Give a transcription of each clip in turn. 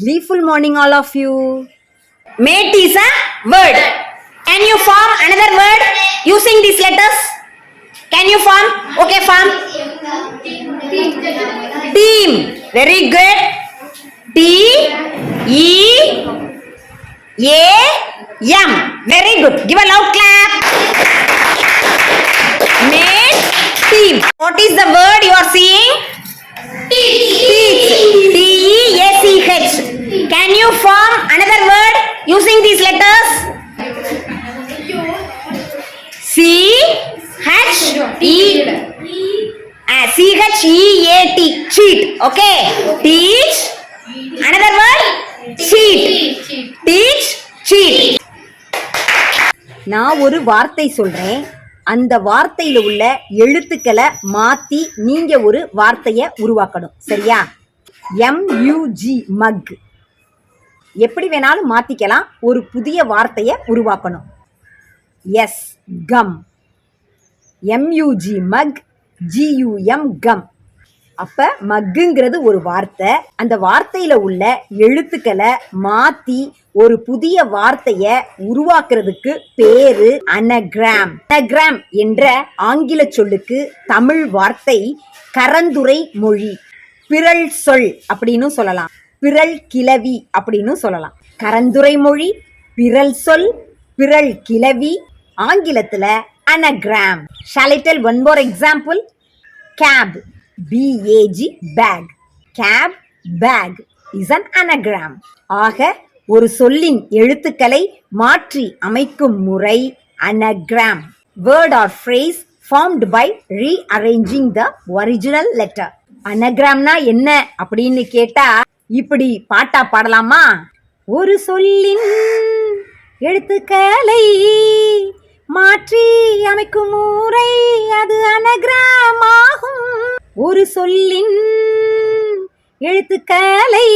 Gleeful morning, all of you. Mate is a word. Can you form another word using these letters? Can you form? Okay, form. Team. Very good. T E A M. Very good. Give a loud clap. Mate team. What is the word you are seeing? You form another word using these letters? C H E uh, C H E A T. Cheat. Okay. Teach. Another word? Cheat. Teach. Cheat. நான் ஒரு வார்த்தை சொல்றேன் அந்த வார்த்தையில உள்ள எழுத்துக்களை மாத்தி நீங்க ஒரு வார்த்தைய உருவாக்கணும் சரியா எம்யூஜி மக் எப்படி வேணாலும் மாத்திக்கலாம். ஒரு புதிய வார்த்தையை உருவாக்கணும். Yes gum M U G mug G U M gum அப்ப மக்குங்கிறது ஒரு வார்த்தை. அந்த வார்த்தையில உள்ள எழுத்துக்களை மாத்தி ஒரு புதிய வார்த்தைய உருவாக்குறதுக்கு பேரு அனகிராம் அனகிராம் என்ற ஆங்கில சொல்லுக்கு தமிழ் வார்த்தை கரந்துரை மொழி பிறல் சொல் அப்படின்னு சொல்லலாம். பிறல் கிளவி அப்படின்னு சொல்லலாம். கரந்துரை மொழி பிறல் சொல் பிறல் கிளவி ஆங்கிலத்துல anagram shall I tell one more example gab B A G bag gab bag is an anagram ஆக ஒரு சொல்லின் எழுத்துக்களை மாற்றி அமைக்கும் முறை anagram word or phrase formed by rearranging the original letter anagramனா என்ன அப்படின்னு கேட்டா இப்படி பாட்டா பாடலாமா? ஒரு சொல்லின் எழுத்துக்களை மாற்றி அமைக்கும் முறை அது அனகிராமாகும் ஒரு சொல்லின் எழுத்துக்களை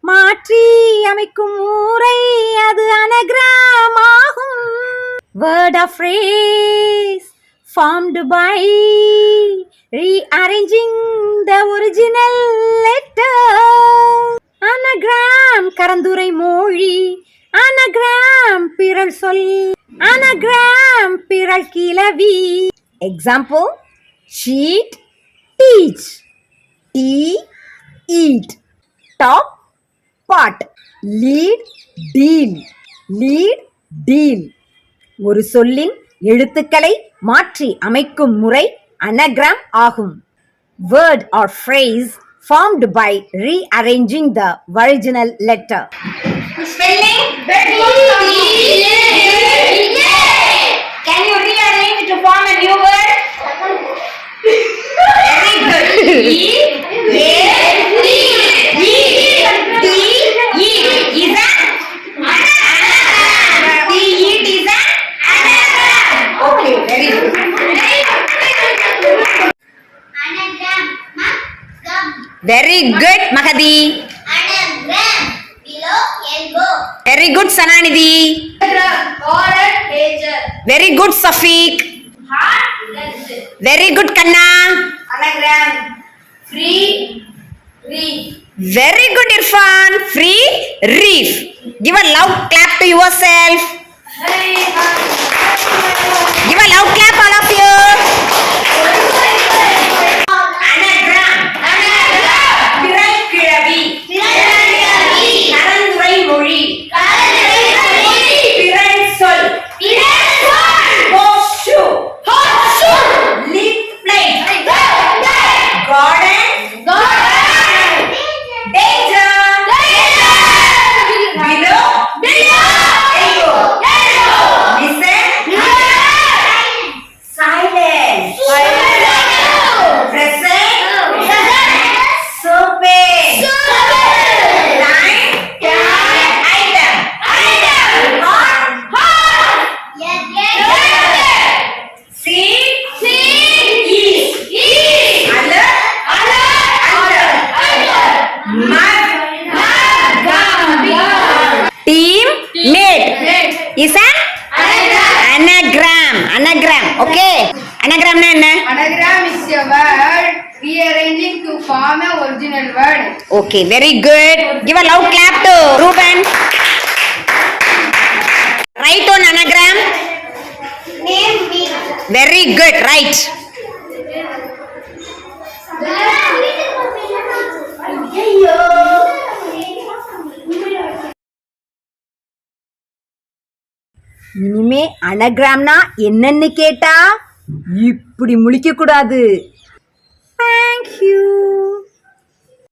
மாற்றி அமைக்கும் முறை அது அனகிராமாகும் word of phrase by rearranging the original letter. Anagram கரந்துரை மொழி. அனகிராம் பிறல் சொல். அனகிராம் பிறல் கிளவி. Example cheat teach tea eat top pot lead deal lead deal ஒரு சொல்லின் எழுத்துக்களை மாற்றி அமைக்கும் முறை அனகிராம் ஆகும் word or phrase formed by rearranging the original letter Spelling? Very good, Mahadi. Anagram, below elbow. Very good, Sananidhi. Anagram, order, pager. Very good, Safiq. Heart, length. Very good, Kanna. Anagram, free, reef. Very good, Irfan. Free reef. Give a loud clap to yourself. Give a loud clap, all of an anagram. Anagram. Okay. Anagram என்ன Anagram is a word rearranging to form a original word. Okay, very good. Give a loud clap to Ruben. Write on anagram. Name me. Very good. Right. இனிமே அனகிராம்னா என்னன்னு கேட்டா இப்படி முழிக்க கூடாது thank you